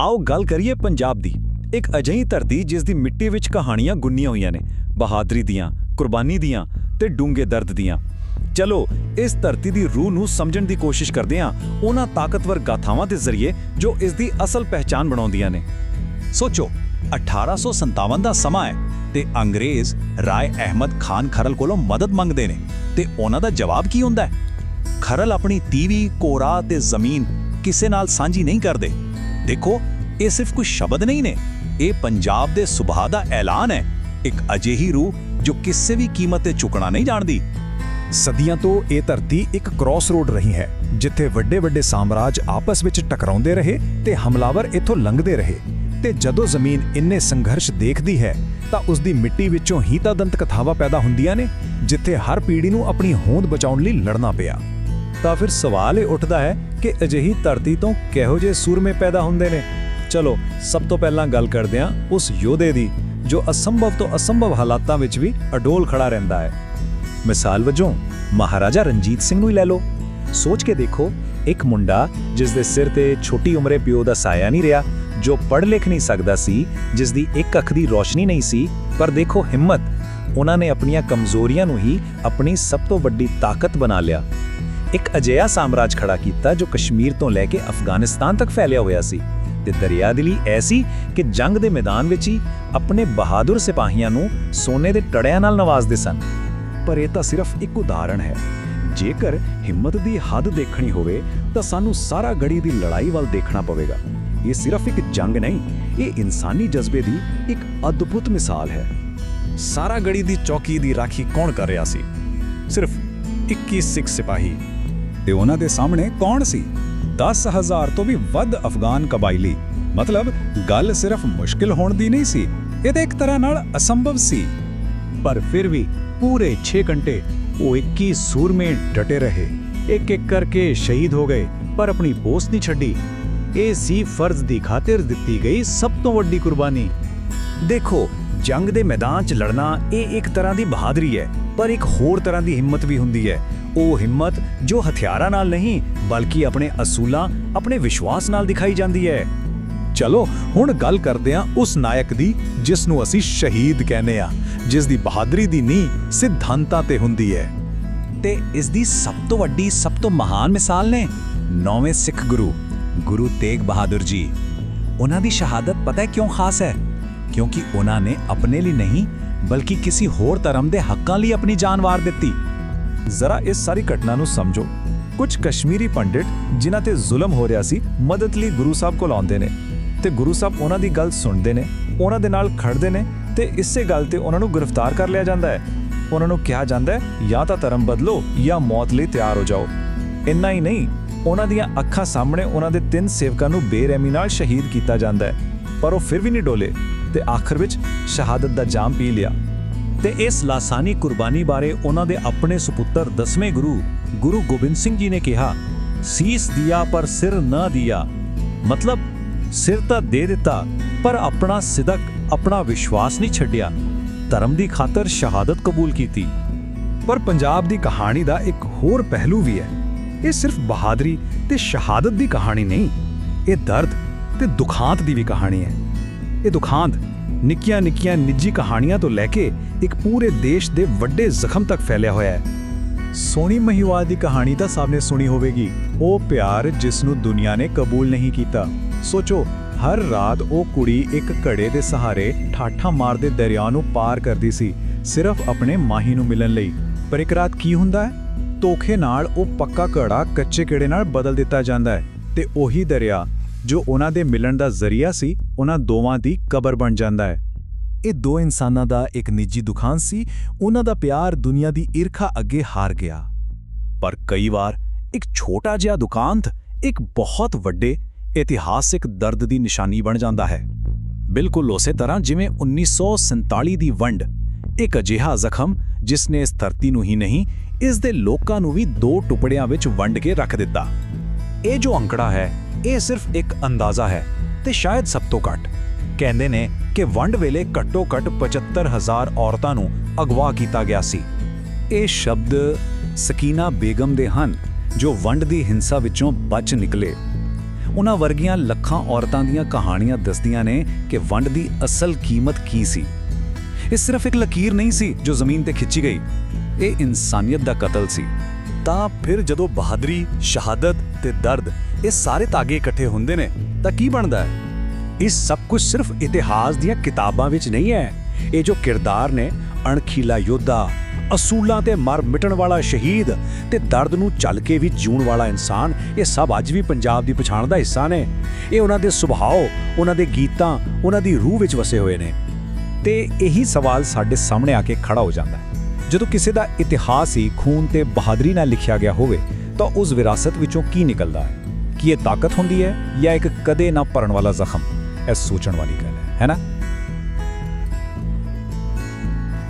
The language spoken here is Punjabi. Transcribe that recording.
ਆਓ ਗੱਲ ਕਰੀਏ ਪੰਜਾਬ ਦੀ। ਇੱਕ ਅਜਿਹੀ ਧਰਤੀ ਜਿਸ ਦੀ ਮਿੱਟੀ ਵਿੱਚ ਕਹਾਣੀਆਂ ਗੁੰਨੀਆਂ ਹੋਈਆਂ ਨੇ, ਬਹਾਦਰੀ ਦੀਆਂ, ਕੁਰਬਾਨੀ ਦੀਆਂ ਤੇ ਡੂੰਘੇ ਦਰਦ ਦੀਆਂ। ਚਲੋ, ਇਸ ਧਰਤੀ ਦੀ ਰੂਹ ਨੂੰ ਸਮਝਣ ਦੀ ਕੋਸ਼ਿਸ਼ ਕਰਦੇ ਹਾਂ, ਉਹਨਾਂ ਤਾਕਤਵਰ ਗਾਥਾਵਾਂ ਦੇ ਜ਼ਰੀਏ ਜੋ ਇਸ ਦੀ ਅਸਲ ਪਹਿਚਾਨ ਬਣਾਉਂਦੀਆਂ ਨੇ। ਸੋਚੋ 1857 ਦਾ ਸਮਾਂ ਹੈ ਤੇ ਅੰਗਰੇਜ਼ ਰਾਏ ਅਹਿਮਦ ਖਾਨ ਖਰਲ ਕੋਲੋਂ ਮਦਦ ਮੰਗਦੇ ਨੇ, ਤੇ ਉਹਨਾਂ ਦਾ ਜਵਾਬ ਕੀ ਹੁੰਦਾ ਹੈ? ਖਰਲ ਆਪਣੀ ਤੀਵੀ, ਕੋਰਾ ਤੇ ਜ਼ਮੀਨ ਕਿਸੇ ਨਾਲ ਸਾਂਝੀ ਨਹੀਂ ਕਰਦੇ। ਦੇਖੋ ਇਹ ਸਿਰਫ ਕੁਝ ਸ਼ਬਦ ਨਹੀਂ ਨੇ। ਇਹ ਪੰਜਾਬ ਦੇ ਸੁਭਾਅ ਦਾ ਐਲਾਨ ਹੈ। ਇੱਕ ਅਜਿਹੀ ਰੂਹ ਜੋ ਕਿਸੇ ਵੀ ਕੀਮਤ ਤੇ ਝੁਕਣਾ ਨਹੀਂ ਜਾਣਦੀ। ਸਦੀਆਂ ਤੋਂ ਇਹ ਧਰਤੀ ਇੱਕ ਕ੍ਰਾਸਰੋਡ ਰਹੀ ਹੈ, ਜਿੱਥੇ ਵੱਡੇ ਵੱਡੇ ਸਾਮਰਾਜ ਆਪਸ ਵਿੱਚ ਟਕਰਾਉਂਦੇ ਰਹੇ ਤੇ ਹਮਲਾਵਰ ਇੱਥੋਂ ਲੰਘਦੇ ਰਹੇ। ਤੇ ਜਦੋਂ ਜ਼ਮੀਨ ਇੰਨੇ ਸੰਘਰਸ਼ ਦੇਖਦੀ ਹੈ, ਤਾਂ ਉਸ ਦੀ ਮਿੱਟੀ ਵਿੱਚੋਂ ਹੀ ਤਾਂ ਦੰਤ ਕਥਾਵਾਂ ਪੈਦਾ ਹੁੰਦੀਆਂ ਨੇ, ਜਿੱਥੇ ਹਰ ਪੀੜ੍ਹੀ ਨੂੰ ਆਪਣੀ ਹੋਂਦ ਬਚਾਉਣ ਲਈ ਲੜਨਾ ਪਿਆ। ਤਾਂ ਫਿਰ ਸਵਾਲ ਇਹ ਉੱਠਦਾ ਹੈ ਕਿ ਅਜਿਹੀ ਧਰਤੀ ਤੋਂ ਕਿਹੋ ਜਿਹੇ ਸੂਰਮੇ ਪੈਦਾ ਹੁੰਦੇ ਨੇ? ਚਲੋ, ਸਭ ਤੋਂ ਪਹਿਲਾਂ ਗੱਲ ਕਰਦੇ ਹਾਂ ਉਸ ਯੋਧੇ ਦੀ, ਜੋ ਅਸੰਭਵ ਤੋਂ ਅਸੰਭਵ ਹਾਲਾਤਾਂ ਵਿੱਚ ਵੀ ਅਡੋਲ ਖੜਾ ਰਹਿੰਦਾ ਹੈ। ਮਿਸਾਲ ਵਜੋਂ, ਮਹਾਰਾਜਾ ਰਣਜੀਤ ਸਿੰਘ ਨੂੰ ਹੀ ਲੈ ਲਓ। ਸੋਚ ਕੇ ਦੇਖੋ, ਇੱਕ ਮੁੰਡਾ ਜਿਸ ਦੇ ਸਿਰ ਤੇ ਛੋਟੀ ਉਮਰੇ ਪਿਓ ਦਾ ਸਾਇਆ ਨਹੀਂ ਰਿਹਾ, ਜੋ ਪੜ੍ਹ ਲਿਖ ਨਹੀਂ ਸਕਦਾ ਸੀ, ਜਿਸ ਦੀ ਇੱਕ ਅੱਖ ਦੀ ਰੋਸ਼ਨੀ ਨਹੀਂ ਸੀ, ਪਰ ਦੇਖੋ ਹਿੰਮਤ, ਉਹਨਾਂ ਨੇ ਆਪਣੀਆਂ ਕਮਜ਼ੋਰੀਆਂ ਨੂੰ ਹੀ ਆਪਣੀ ਸਭ ਤੋਂ ਵੱਡੀ ਤਾਕਤ ਬਣਾ ਲਿਆ। ਇੱਕ ਅਜਿਹਾ ਸਾਮਰਾਜ ਖੜਾ ਕੀਤਾ ਜੋ ਕਸ਼ਮੀਰ ਤੋਂ ਲੈ ਕੇ ਅਫਗਾਨਿਸਤਾਨ ਤੱਕ ਫੈਲਿਆ ਹੋਇਆ ਸੀ ਤੇ ਦਰਿਆਦਿਲੀ ਐਸੀ ਕਿ ਜੰਗ ਦੇ ਮੈਦਾਨ ਵਿੱਚ ਹੀ ਆਪਣੇ ਬਹਾਦਰ ਸਿਪਾਹੀਆਂ ਨੂੰ ਸੋਨੇ ਦੇ ਟੜਿਆਂ ਨਾਲ ਨਵਾਜ਼ਦੇ ਸਨ। ਪਰ ਇਹ ਤਾਂ ਸਿਰਫ ਇੱਕ ਉਦਾਹਰਣ ਹੈ। ਜੇਕਰ ਹਿੰਮਤ ਦੀ ਹੱਦ ਦੇਖਣੀ ਹੋਵੇ, ਤਾਂ ਸਾਨੂੰ ਸਾਰਾ ਗੜੀ ਦੀ ਲੜਾਈ ਵੱਲ ਦੇਖਣਾ ਪਵੇਗਾ। ਇਹ ਸਿਰਫ ਇੱਕ ਜੰਗ ਨਹੀਂ, ਇਹ ਇਨਸਾਨੀ ਜਜ਼ਬੇ ਦੀ ਇੱਕ ਅਦਭੁਤ ਮਿਸਾਲ ਹੈ। ਸਾਰਾ ਗੜੀ ਦੀ ਚੌਕੀ ਦੀ ਰਾਖੀ ਕੌਣ ਕਰ ਰਿਹਾ ਸੀ? ਸਿਰਫ 21 ਸਿੱਖ ਸਿਪਾਹੀ। ਤੇ ਉਹਨਾਂ ਦੇ ਸਾਹਮਣੇ ਕੌਣ ਸੀ? 10000 ਤੋਂ ਵੀ ਵੱਧ ਅਫਗਾਨ ਕਬਾਇਲੀ। ਮਤਲਬ ਗੱਲ ਸਿਰਫ ਮੁਸ਼ਕਿਲ ਹੋਣ ਦੀ ਨਹੀਂ ਸੀ, ਇਹ ਤਾਂ ਇੱਕ ਤਰ੍ਹਾਂ ਨਾਲ ਅਸੰਭਵ ਸੀ। ਪਰ ਫਿਰ ਵੀ ਪੂਰੇ 6 ਘੰਟੇ ਉਹ 21 ਸੂਰਮੇ ਡਟੇ ਰਹੇ। ਇੱਕ ਇੱਕ ਕਰਕੇ ਸ਼ਹੀਦ ਹੋ ਗਏ, ਪਰ ਆਪਣੀ ਬੋਸ ਨਹੀਂ ਛੱਡੀ। ਇਹ ਸੀ ਫਰਜ਼ ਦੀ ਖਾਤਰ ਦਿੱਤੀ ਗਈ ਸਭ ਤੋਂ ਵੱਡੀ ਕੁਰਬਾਨੀ। ਦੇਖੋ, ਜੰਗ ਦੇ ਮੈਦਾਨ 'ਚ ਲੜਨਾ ਇਹ ਇੱਕ ਤਰ੍ਹਾਂ ਦੀ ਬਹਾਦਰੀ ਹੈ, ਪਰ ਇੱਕ ਹੋਰ ਤਰ੍ਹਾਂ ਦੀ ਹਿੰਮਤ ਵੀ ਹੁੰਦੀ ਹੈ। ਉਹ ਹਿੰਮਤ ਜੋ ਹਥਿਆਰਾਂ ਨਾਲ ਨਹੀਂ, ਬਲਕਿ ਆਪਣੇ ਅਸੂਲਾਂ, ਆਪਣੇ ਵਿਸ਼ਵਾਸ ਨਾਲ ਦਿਖਾਈ ਜਾਂਦੀ ਹੈ। ਚਲੋ, ਹੁਣ ਗੱਲ ਕਰਦੇ ਹਾਂ ਉਸ ਨਾਇਕ ਦੀ ਜਿਸ ਨੂੰ ਅਸੀਂ ਸ਼ਹੀਦ ਕਹਿੰਦੇ ਆ ਜਿਸ ਦੀ ਬਹਾਦਰੀ ਦੀ ਨੀਂਹ ਸਿਧਾਂਤਾਂ ਤੇ ਹੁੰਦੀ ਹੈ। ਤੇ ਇਸ ਦੀ ਸਭ ਤੋਂ ਵੱਡੀ, ਸਭ ਤੋਂ ਮਹਾਨ ਮਿਸਾਲ ਨੇ ਨੌਵੇਂ ਸਿੱਖ ਗੁਰੂ ਗੁਰੂ ਤੇਗ ਬਹਾਦਰ ਜੀ। ਉਹਨਾਂ ਦੀ ਸ਼ਹਾਦਤ ਪਤਾ ਹੈ ਕਿਉਂ ਖਾਸ ਹੈ? ਕਿਉਂਕਿ ਉਹਨਾਂ ਨੇ ਆਪਣੇ ਲਈ ਨਹੀਂ, ਬਲਕਿ ਕਿਸੇ ਹੋਰ ਧਰਮ ਦੇ ਹੱਕਾਂ ਲਈ ਆਪਣੀ ਜਾਨ ਵਾਰ ਦਿੱਤੀ। ਜ਼ਰਾ ਇਸ ਸਾਰੀ ਘਟਨਾ ਨੂੰ ਸਮਝੋ। ਕੁਝ ਕਸ਼ਮੀਰੀ ਪੰਡਿਤ, ਜਿਨ੍ਹਾਂ ਤੇ ਜ਼ੁਲਮ ਹੋ ਰਿਹਾ ਸੀ, ਮਦਦ ਲਈ ਗੁਰੂ ਸਾਹਿਬ ਕੋਲ ਆਉਂਦੇ ਨੇ ਤੇ ਗੁਰੂ ਸਾਹਿਬ ਉਹਨਾਂ ਦੀ ਗੱਲ ਸੁਣਦੇ ਨੇ, ਉਹਨਾਂ ਦੇ ਨਾਲ ਖੜਦੇ ਨੇ ਤੇ ਇਸੇ ਗੱਲ ਤੇ ਉਹਨਾਂ ਨੂੰ ਗ੍ਰਿਫਤਾਰ ਕਰ ਲਿਆ ਜਾਂਦਾ ਹੈ। ਉਹਨਾਂ ਨੂੰ ਕਿਹਾ ਜਾਂਦਾ ਹੈ, ਜਾਂ ਤਾਂ ਧਰਮ ਬਦਲੋ ਜਾਂ ਮੌਤ ਲਈ ਤਿਆਰ ਹੋ ਜਾਓ। ਇੰਨਾ ਹੀ ਨਹੀਂ, ਉਹਨਾਂ ਦੀਆਂ ਅੱਖਾਂ ਸਾਹਮਣੇ ਉਹਨਾਂ ਦੇ ਤਿੰਨ ਸੇਵਕਾਂ ਨੂੰ ਬੇਰਹਿਮੀ ਨਾਲ ਸ਼ਹੀਦ ਕੀਤਾ ਜਾਂਦਾ ਹੈ, ਪਰ ਉਹ ਫਿਰ ਵੀ ਨਹੀਂ ਡੋਲੇ ਤੇ ਆਖਰ ਵਿੱਚ ਸ਼ਹਾਦਤ ਦਾ ਜਾਮ ਪੀ ਲਿਆ। ਤੇ ਇਸ ਲਾਸਾਨੀ ਕੁਰਬਾਨੀ ਬਾਰੇ ਉਹਨਾਂ ਦੇ ਆਪਣੇ ਸੁਪੁੱਤਰ ਦਸਵੇਂ ਗੁਰੂ ਗੁਰੂ ਗੋਬਿੰਦ ਸਿੰਘ ਜੀ ਨੇ ਕਿਹਾ, ਸੀਸ ਦਿਆ ਪਰ ਸਿਰ ਨਾ ਦਿਆ। ਮਤਲਬ, ਸਿਰ ਤਾਂ ਦੇ ਦਿੱਤਾ, ਪਰ ਆਪਣਾ ਸਿਦਕ, ਆਪਣਾ ਵਿਸ਼ਵਾਸ ਨਹੀਂ ਛੱਡਿਆ। ਧਰਮ ਦੀ ਖਾਤਰ ਸ਼ਹਾਦਤ ਕਬੂਲ ਕੀਤੀ। ਪਰ ਪੰਜਾਬ ਦੀ ਕਹਾਣੀ ਦਾ ਇੱਕ ਹੋਰ ਪਹਿਲੂ ਵੀ ਹੈ। ਇਹ ਸਿਰਫ ਬਹਾਦਰੀ ਤੇ ਸ਼ਹਾਦਤ ਦੀ ਕਹਾਣੀ ਨਹੀਂ, ਇਹ ਦਰਦ ਤੇ ਦੁਖਾਂਤ ਦੀ ਵੀ ਕਹਾਣੀ ਹੈ। ਇਹ ਦੁਖਾਂਤ ਨਿੱਕੀਆਂ ਨਿੱਕੀਆਂ ਨਿੱਜੀ ਕਹਾਣੀਆਂ ਤੋਂ ਲੈ ਕੇ ਇੱਕ ਪੂਰੇ ਦੇਸ਼ ਦੇ ਵੱਡੇ ਜ਼ਖਮ ਤੱਕ ਫੈਲਿਆ ਹੋਇਆ ਹੈ। ਸੋਨੀ ਮਹੀਵਾਲ ਦੀ ਕਹਾਣੀ ਤਾਂ ਸਭ ਨੇ ਸੁਣੀ ਹੋਵੇਗੀ। ਉਹ ਪਿਆਰ ਜਿਸ ਨੂੰ ਦੁਨੀਆ ਨੇ ਕਬੂਲ ਨਹੀਂ ਕੀਤਾ। ਸੋਚੋ, ਹਰ ਰਾਤ ਉਹ ਕੁੜੀ ਇੱਕ ਘੜੇ ਦੇ ਸਹਾਰੇ ਠਾਠਾ ਮਾਰਦੇ ਦਰਿਆ ਨੂੰ ਪਾਰ ਕਰਦੀ ਸੀ, ਸਿਰਫ ਆਪਣੇ ਮਾਹੀ ਨੂੰ ਮਿਲਣ ਲਈ। ਪਰ ਇੱਕ ਰਾਤ ਕੀ ਹੁੰਦਾ ਹੈ? ਧੋਖੇ ਨਾਲ ਉਹ ਪੱਕਾ ਘੜਾ ਕੱਚੇ ਕਿੜੇ ਨਾਲ ਬਦਲ ਦਿੱਤਾ ਜਾਂਦਾ ਹੈ ਤੇ ਉਹੀ ਦਰਿਆ ਜੋ ਉਹਨਾਂ ਦੇ ਮਿਲਣ ਦਾ ਜ਼ਰੀਆ ਸੀ, ਉਹਨਾਂ ਦੋਵਾਂ ਦੀ ਕਬਰ ਬਣ ਜਾਂਦਾ ਹੈ। ਇਹ ਦੋ ਇਨਸਾਨਾਂ ਦਾ ਇੱਕ ਨਿੱਜੀ ਦੁਖਾਂ ਸੀ, ਉਹਨਾਂ ਦਾ ਪਿਆਰ ਦੁਨੀਆ ਦੀ ਈਰਖਾ ਅੱਗੇ ਹਾਰ ਗਿਆ। ਪਰ ਕਈ ਵਾਰ ਇੱਕ ਛੋਟਾ ਜਿਹਾ ਦੁਕਾਨਤ ਇੱਕ ਬਹੁਤ ਵੱਡੇ, ਇਤਿਹਾਸਿਕ ਦਰਦ ਦੀ ਨਿਸ਼ਾਨੀ ਬਣ ਜਾਂਦਾ ਹੈ। ਬਿਲਕੁਲ ਉਸੇ ਤਰ੍ਹਾਂ ਜਿਵੇਂ 1947 ਦੀ ਵੰਡ, ਇੱਕ ਅਜਿਹਾ ਜ਼ਖਮ ਜਿਸ ਨੇ ਇਸ ਧਰਤੀ ਨੂੰ ਹੀ ਨਹੀਂ, ਇਸ ਦੇ ਲੋਕਾਂ ਨੂੰ ਵੀ ਦੋ ਟੁਕੜਿਆਂ ਵਿੱਚ ਵੰਡ ਕੇ ਰੱਖ ਦਿੱਤਾ। ਇਹ ਜੋ ਅੰਕੜਾ ਹੈ ਇਹ ਸਿਰਫ ਇੱਕ ਅੰਦਾਜ਼ਾ ਹੈ ਤੇ ਸ਼ਾਇਦ ਸਭ ਤੋਂ ਘੱਟ। ਕਹਿੰਦੇ ਨੇ ਕਿ ਵੰਡ ਵੇਲੇ ਘੱਟੋ ਘੱਟ 75000 ਔਰਤਾਂ ਨੂੰ ਅਗਵਾ ਕੀਤਾ ਗਿਆ ਸੀ। ਇਹ ਸ਼ਬਦ ਸਕੀਨਾ ਬੇਗਮ ਦੇ ਹਨ, ਜੋ ਵੰਡ ਦੀ ਹਿੰਸਾ ਵਿੱਚੋਂ ਬਚ ਨਿਕਲੇ। ਉਹਨਾਂ ਵਰਗੀਆਂ ਲੱਖਾਂ ਔਰਤਾਂ ਦੀਆਂ ਕਹਾਣੀਆਂ ਦੱਸਦੀਆਂ ਨੇ ਕਿ ਵੰਡ ਦੀ ਅਸਲ ਕੀਮਤ ਕੀ ਸੀ। ਇਹ ਸਿਰਫ ਇੱਕ ਲਕੀਰ ਨਹੀਂ ਸੀ ਜੋ ਜ਼ਮੀਨ ਤੇ ਖਿੱਚੀ ਗਈ। ਇਹ ਇਨਸਾਨੀਅਤ ਦਾ ਕਤਲ ਸੀ। ਤਾਂ ਫਿਰ ਜਦੋਂ ਬਹਾਦਰੀ, ਸ਼ਹਾਦਤ ਤੇ ਦਰਦ ਇਹ ਸਾਰੇ ਧਾਗੇ ਇਕੱਠੇ ਹੁੰਦੇ ਨੇ, ਤਾਂ ਕੀ ਬਣਦਾ ਹੈ? ਇਹ ਸਭ ਕੁਝ ਸਿਰਫ ਇਤਿਹਾਸ ਦੀਆਂ ਕਿਤਾਬਾਂ ਵਿੱਚ ਨਹੀਂ ਹੈ। ਇਹ ਜੋ ਕਿਰਦਾਰ ਨੇ, ਅਣਖੀਲਾ ਯੋਧਾ, ਅਸੂਲਾਂ ਤੇ ਮਰ ਮਿਟਣ ਵਾਲਾ ਸ਼ਹੀਦ ਤੇ ਦਰਦ ਨੂੰ ਚੱਲ ਕੇ ਵੀ ਜਿਉਣ ਵਾਲਾ ਇਨਸਾਨ, ਇਹ ਸਭ ਅੱਜ ਵੀ ਪੰਜਾਬ ਦੀ ਪਛਾਣ ਦਾ ਹਿੱਸਾ ਨੇ। ਇਹ ਉਹਨਾਂ ਦੇ ਸੁਭਾਅ, ਉਹਨਾਂ ਦੇ ਗੀਤਾਂ, ਉਹਨਾਂ ਦੀ ਰੂਹ ਵਿੱਚ ਵਸੇ ਹੋਏ ਨੇ। ਤੇ ਇਹੀ ਸਵਾਲ ਸਾਡੇ ਸਾਹਮਣੇ ਆ ਕੇ ਖੜਾ ਹੋ ਜਾਂਦਾ ਹੈ। ਜਦੋਂ ਕਿਸੇ ਦਾ ਇਤਿਹਾਸ ਹੀ ਖੂਨ ਤੇ ਬਹਾਦਰੀ ਨਾਲ ਲਿਖਿਆ ਗਿਆ ਹੋਵੇ, ਤਾਂ ਉਸ ਵਿਰਾਸਤ ਵਿੱਚੋਂ ਕੀ ਨਿਕਲਦਾ ਹੈ? ਕੀ ਇਹ ਤਾਕਤ ਹੁੰਦੀ ਹੈ ਜਾਂ ਇੱਕ ਕਦੇ ਨਾ ਭਰਨ ਵਾਲਾ ਜ਼ਖਮ? ਇਹ ਸੋਚਣ ਵਾਲੀ ਗੱਲ ਹੈ ਹੈ ਨਾ?